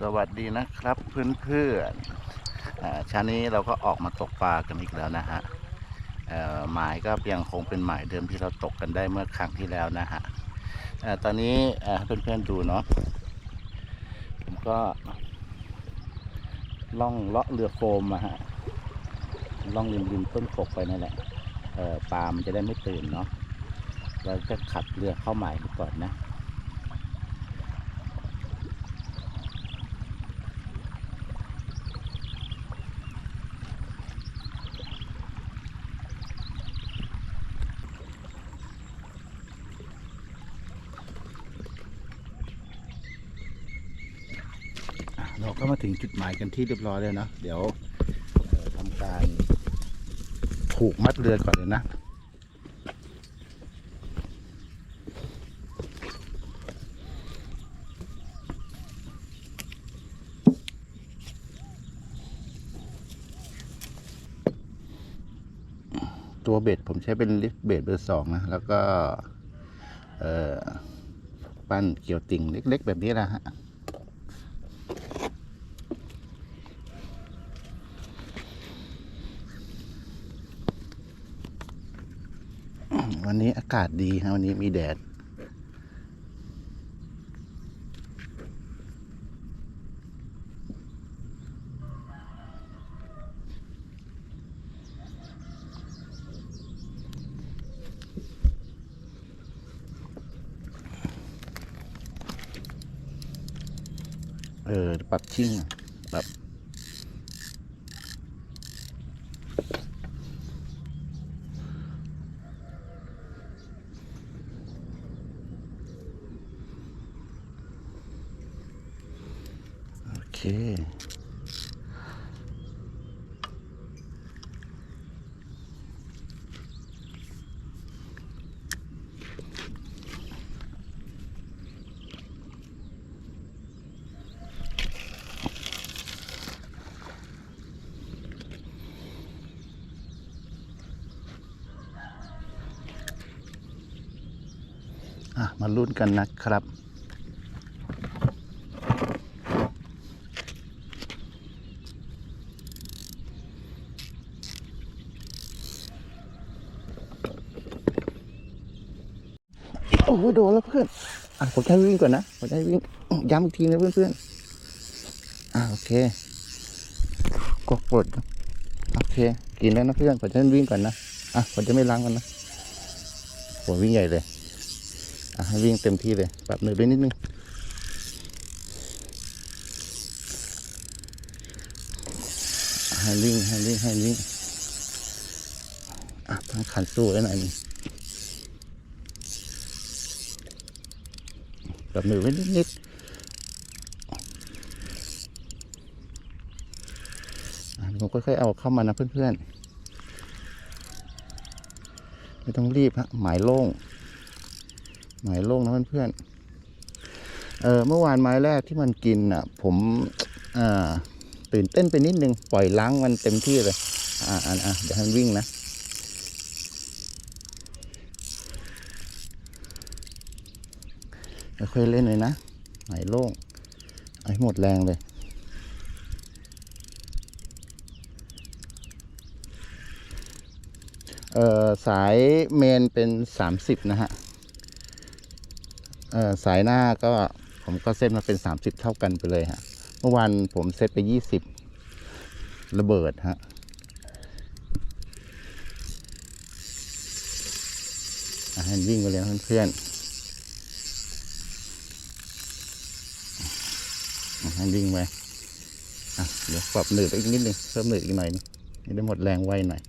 สวัสดีนะครับเพื่อนเพื่อนๆอ่าเช้านี้เราก็ออกมาตกปลากันอีกแล้วนะฮะหมายก็ยังคงเป็นหมายเดิมที่เราตกกันได้เมื่อครั้งที่แล้วนะฮะตอนนี้เอ่อให้เพื่อนๆดูเนาะผมก็ล่องเลาะเรือโฟมมาฮะล่องริมริมต้นกกไปนั่นแหละเอ่อปลามันจะได้ไม่ตื่นเนาะเราจะขับเรือเข้าหมายก่อนนะ เราก็มาถึงจุดหมายกันที่เรียบร้อยแล้วนะเดี๋ยวทำการผูกมัดเรือก่อนเลยนะตัวเบ็ดผมใช้เป็นลิฟต์เบ็ดเบอร์สองนะ แล้วก็ปั้นเกี่ยวติ่งเล็ก ๆ แบบนี้นะฮะ วันนี้อากาศดีครับวันนี้มีแดด เออ ปรับชิ่งปรับ โอเค อะ มาลุ้นกันนะครับ อ้โหโดนแล้วเพื่อนอะผมจะวิ่งก่อนนะผมจะวิ่งย้ำอีกทีนะเพื่อนๆอะโอเคกดปลดโอเค กินแล้วนะเพื่อนผมจะวิ่งก่อนนะอะผมจะไม่ล้างกันนะผมวิ่งใหญ่เลยอะให้วิ่งเต็มที่เลยปรับหนึ่งไปนิดนึงให้วิ่งให้วิ่งให้วิ่งอะต้องขันสู้แล้วหน่อยนึง กับมือไว้นิดๆผมค่อยๆเอาเข้ามานะเพื่อนๆไม่ต้องรีบฮะหมายโล่ง หมายโล่งนะเพื่อนๆเออเมื่อวานไม้แรกที่มันกินอะ ผมอ่าตื่นเต้นไปนิดนึง ปล่อยล้างมันเต็มที่เลย อ่าอ่าเดี๋ยวให้มันวิ่งนะ ค่อยเล่นเลยนะหายโล่งเอาให้หมดแรงเลย เอ่อ สายเมนเป็นสามสิบนะฮะ เอ่อ สายหน้าก็ผมก็เซตมาเป็นสามสิบเท่ากันไปเลยฮะ เมื่อวานผมเซตไปยี่สิบระเบิดฮะอะให้วิ่งไปเลยเพื่อนๆ อะ ให้วิ่งไปอะเดี๋ยวปรับหนืดอีกนิดนึงเพิ่มหนืดอีกหน่อยนึงให้ได้หมดแรงไวหน่อย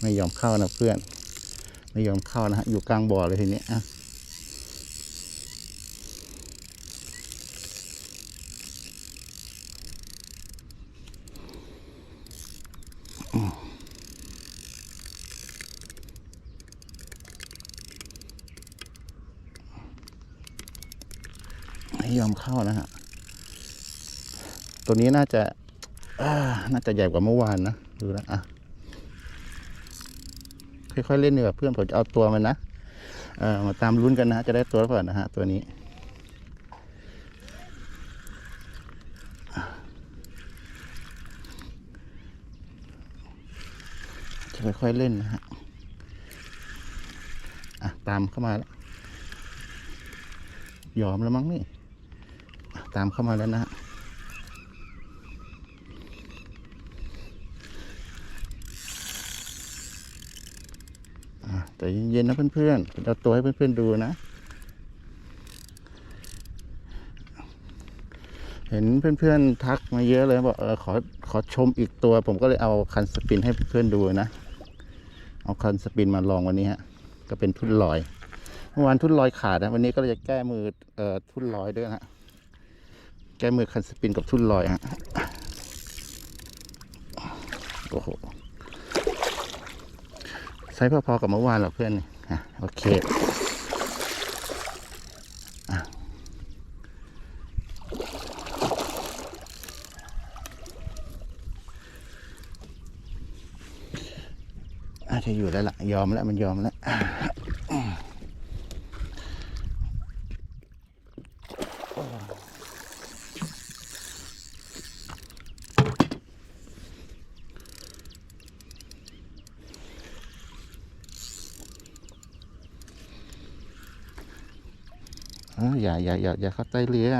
ไม่ยอมเข้านะเพื่อน ไม่ยอมเข้านะฮะอยู่กลางบ่อเลยทีนี้อะ ยอมเข้านะฮะ ตัวนี้น่าจะอน่าจะใหญ่กว่าเมื่อวานนะ ดูแล้วอะ ค่อยๆเล่นดีกว่าเพื่อนผมจะเอาตัวมันนะเอ่อมาตามลุ้นกันนะจะได้ตัวหรือเปล่านะฮะ ตัวนี้จะค่อยๆเล่นนะฮะอะ ตามเข้ามาแล้วยอมแล้วมั้งนี่ ตามเข้ามาแล้วนะฮะแต่เย็นๆนะเพื่อนๆเอาตัวให้เพื่อนๆดูนะ เห็นเพื่อนๆทักมาเยอะเลยบอกเออขอขอชมอีกตัว ผมก็เลยเอาคันสปินให้เพื่อนดูนะ เอาคันสปินมาลองวันนี้ฮะ ก็เป็นทุ่นลอย เมื่อวานทุ่นลอยขาดนะ วันนี้ก็เลยจะแก้มือเอ่อทุ่นลอยด้วยนะฮะ แก้มือคันสปินกับทุ่นลอยฮะโอ้โหไซส์พอๆกับเมื่อวานหรอเพื่อนอะโอเคอาจจะอยู่แล้วล่ะ ยอมแล้วมันยอมแล้ว อออย่าอย่าอย่าอย่าเข้าใต้เรือ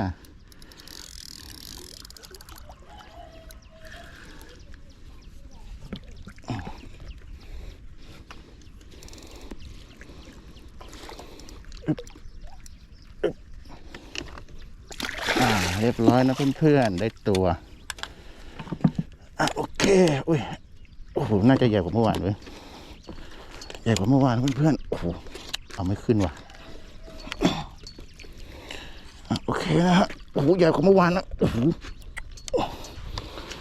อ่าเรียบร้อยนะเพื่อนๆ ได้ตัว อะโอเค อุ้ย โอ้โห น่าจะใหญ่กว่าเมื่อวานเว้ย ใหญ่กว่าเมื่อวานเพื่อนๆ โอ้โห เอาไม่ขึ้นว่ะ อะ โอเคนะฮะโอ้โหใหญ่กว่าเมื่อวานนะโอ้โห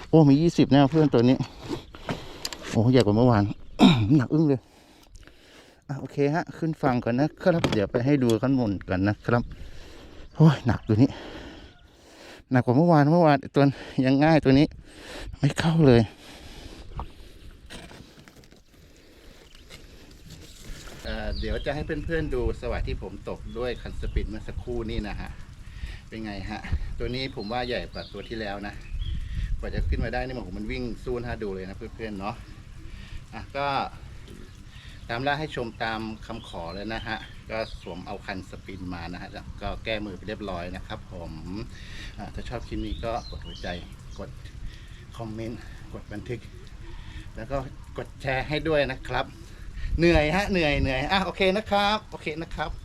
โอ้มียี่สิบแน่เพื่อนตัวนี้ โอ้โหใหญ่กว่าเมื่อวานหนักอึ้งเลยอะโอเคฮะ ขึ้นฝั่งก่อนนะครับ เดี๋ยวไปให้ดูขั้นบนกันนะครับโอ้ยหนักตัวนี้หนักกว่าเมื่อวานเมื่อวานตัวยังง่ายตัวนี้ ไม่เข้าเลยเดี๋ยวจะให้เพื่อนๆดูสวัสดที่ผมตกด้วยคันสปินเมื่อสักครู่นี่นะฮะ เป็นไงฮะ ตัวนี้ผมว่าใหญ่กว่าตัวที่แล้วนะ กว่าจะขึ้นมาได้นี่มันมันวิ่งสู้หน้าดูเลยนะเพื่อนๆเนาะ อะก็ตามล่าให้ชมตามคำขอเลยนะฮะ ก็สวมเอาคันสปินมานะฮะแล้วก็แก้มือไปเรียบร้อยนะครับ ผมอะถ้าชอบคลิปนี้ก็กดหัวใจ กดคอมเมนต์ กดบันทึก แล้วก็กดแชร์ให้ด้วยนะครับ เหนื่อยฮะ เหนื่อยเหนื่อยอะโอเคนะครับ โอเคนะครับ